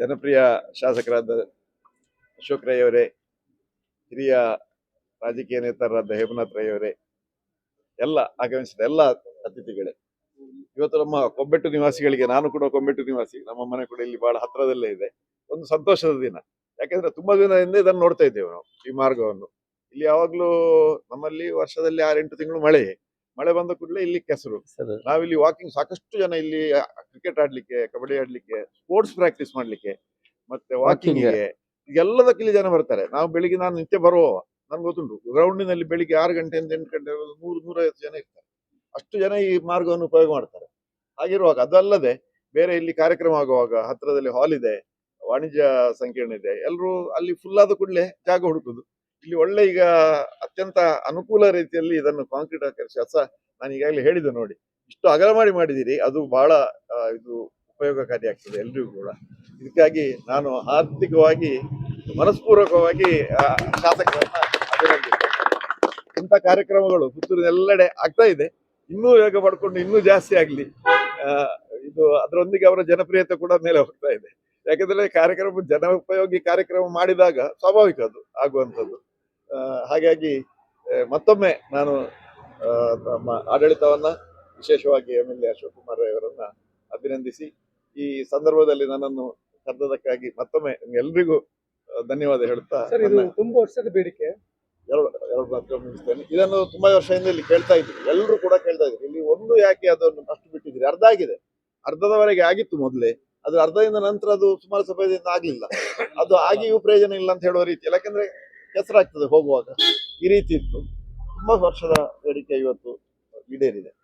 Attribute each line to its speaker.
Speaker 1: ಜನಪ್ರಿಯ ಶಾಸಕರಾದ ಅಶೋಕ್ ರೈ ಅವರೇ, ಹಿರಿಯ ರಾಜಕೀಯ ನೇತಾರರಾದ ಹೇಮನಾಥ್ ರೈ ಅವರೇ, ಎಲ್ಲ ಆಗಮಿಸಿದ ಎಲ್ಲ ಅತಿಥಿಗಳೇ. ಇವತ್ತು ನಮ್ಮ ಕೊಬ್ಬೆಟ್ಟು ನಿವಾಸಿಗಳಿಗೆ, ನಾನು ಕೂಡ ಕೊಂಬೆಟ್ಟು ನಿವಾಸಿ, ನಮ್ಮ ಮನೆ ಕೂಡ ಇಲ್ಲಿ ಬಹಳ ಹತ್ರದಲ್ಲೇ ಇದೆ. ಒಂದು ಸಂತೋಷದ ದಿನ. ಯಾಕೆಂದ್ರೆ ತುಂಬಾ ದಿನದಿಂದ ಇದನ್ನು ನೋಡ್ತಾ ಇದ್ದೇವೆ ನಾವು, ಈ ಮಾರ್ಗವನ್ನು. ಇಲ್ಲಿ ಯಾವಾಗ್ಲೂ ನಮ್ಮಲ್ಲಿ ವರ್ಷದಲ್ಲಿ ಆರೆಂಟು ತಿಂಗಳು ಮಳೆ ಮಳೆ ಬಂದ ಕೂಡಲೇ ಇಲ್ಲಿ ಕೆಸರು.
Speaker 2: ಸರ್
Speaker 1: ನಾವಿಲ್ಲಿ ವಾಕಿಂಗ್ ಸಾಕಷ್ಟು ಜನ ಇಲ್ಲಿ ಕ್ರಿಕೆಟ್ ಆಡ್ಲಿಕ್ಕೆ ಕಬಡ್ಡಿ ಆಡ್ಲಿಕ್ಕೆ ಸ್ಪೋರ್ಟ್ಸ್ ಪ್ರಾಕ್ಟೀಸ್ ಮಾಡ್ಲಿಕ್ಕೆ ಮತ್ತೆ
Speaker 2: ವಾಕಿಂಗ್
Speaker 1: ವಾಕಿಂಗ್ಗೆ ಎಲ್ಲದಕ್ಕೆ ಇಲ್ಲಿ ಜನ ಬರ್ತಾರೆ. ನಾವು ಬೆಳಿಗ್ಗೆ ನಾನು ನಿತ್ಯ ಬರುವ ನನ್ಗೆ ಗೊತ್ತುಂಟು ಗ್ರೌಂಡಿನಲ್ಲಿ ಬೆಳಿಗ್ಗೆ ಆರು ಗಂಟೆಯಿಂದ ಎಂಟು ಗಂಟೆ ನೂರು ನೂರೈವತ್ತು ಜನ ಇರ್ತಾರೆ. ಅಷ್ಟು ಜನ ಈ ಮಾರ್ಗವನ್ನು ಉಪಯೋಗ ಮಾಡ್ತಾರೆ. ಹಾಗಿರುವಾಗ ಅದಲ್ಲದೆ ಬೇರೆ ಇಲ್ಲಿ ಕಾರ್ಯಕ್ರಮ ಆಗುವಾಗ ಹತ್ರದಲ್ಲಿ ಹಾಲ್ ಇದೆ ವಾಣಿಜ್ಯ ಸಂಕೀರ್ಣ ಇದೆ ಎಲ್ಲರೂ ಅಲ್ಲಿ ಫುಲ್ ಆದ ಕೂಡಲೇ ಜಾಗ ಹುಡುಕುದು. ಇಲ್ಲಿ ಒಳ್ಳೆ ಈಗ ಅತ್ಯಂತ ಅನುಕೂಲ ರೀತಿಯಲ್ಲಿ ಇದನ್ನು ಕಾಂಕ್ರೀಟ್ ಹಾಕಿ ಹೊಸ ನಾನು ಈಗಾಗಲೇ ಹೇಳಿದೆ ನೋಡಿ. ಇಷ್ಟು ಅಗಲ ಮಾಡಿ ಮಾಡಿದ್ದೀರಿ, ಅದು ಬಹಳ ಇದು ಉಪಯೋಗಕಾರಿ ಆಗ್ತದೆ ಎಲ್ರಿಗೂ ಕೂಡ. ಇದಕ್ಕಾಗಿ ನಾನು ಆರ್ಥಿಕವಾಗಿ, ಮನಸ್ಪೂರ್ವಕವಾಗಿ ಶಾಸಕರನ್ನ ಅಭಿನಂದಿಸ್ತೇನೆ. ಇಂಥ ಕಾರ್ಯಕ್ರಮಗಳು ಪುತ್ತೂರಿನೆಲ್ಲೆಡೆ ಆಗ್ತಾ ಇದೆ. ಇನ್ನೂ ವೇಗ ಪಡ್ಕೊಂಡು ಇನ್ನೂ ಜಾಸ್ತಿ ಆಗಲಿ ಇದು ಅದರೊಂದಿಗೆ ಅವರ ಜನಪ್ರಿಯತೆ ಕೂಡ ಮೇಲೆ ಹೋಗ್ತಾ ಇದೆ. ಯಾಕಂದ್ರೆ ಕಾರ್ಯಕ್ರಮ, ಜನ ಉಪಯೋಗಿ ಕಾರ್ಯಕ್ರಮ ಮಾಡಿದಾಗ ಸ್ವಾಭಾವಿಕ ಅದು ಆಗುವಂಥದ್ದು. ಹಾಗಾಗಿ ಮತ್ತೊಮ್ಮೆ ನಾನು ನಮ್ಮ ಆಡಳಿತವನ್ನ ವಿಶೇಷವಾಗಿ M L A Ashok Kumar Rai ಅವರನ್ನ ಅಭಿನಂದಿಸಿ ಈ ಸಂದರ್ಭದಲ್ಲಿ ನನ್ನನ್ನು ಕರೆದದಕ್ಕಾಗಿ ಮತ್ತೊಮ್ಮೆ ಎಲ್ರಿಗೂ ಧನ್ಯವಾದ ಹೇಳುತ್ತಾ
Speaker 3: ಸರ್ ಇದು ತುಂಬಾ ವರ್ಷದ ಬೇಡಿಕೆ.
Speaker 1: ಎರಡು ಎರಡು ಮಾತು ಮುಗಿಸ್ತೇನೆ. ಇದನ್ನು ತುಂಬಾ ವರ್ಷದಿಂದ ಇಲ್ಲಿ ಕೇಳ್ತಾ ಇದ್ರು ಎಲ್ಲರೂ ಕೂಡ ಕೇಳ್ತಾ ಇದ್ರು ಇಲ್ಲಿ ಒಂದು ಯಾಕೆ ಅದನ್ನು ಅಷ್ಟು ಬಿಟ್ಟಿದ್ರಿ ಅರ್ಧ ಆಗಿದೆ. ಅರ್ಧದವರೆಗೆ ಆಗಿತ್ತು ಮೊದಲೇ. ಅದ್ರ ಅರ್ಧದಿಂದ ನಂತರ ಅದು ಸುಮಾರು ಸಮಯದಿಂದ ಆಗ್ಲಿಲ್ಲ. ಅದು ಆಗಿಯೂ ಪ್ರಯೋಜನ ಇಲ್ಲ ಅಂತ ಹೇಳುವ ರೀತಿ. ಯಾಕಂದ್ರೆ ಕೆಸರಾಗ್ತದೆ ಹೋಗುವಾಗ. ಈ ರೀತಿ ಇತ್ತು. ತುಂಬಾ ವರ್ಷದ ಬೇಡಿಕೆ ಇವತ್ತು ಈಡೇರಿದೆ.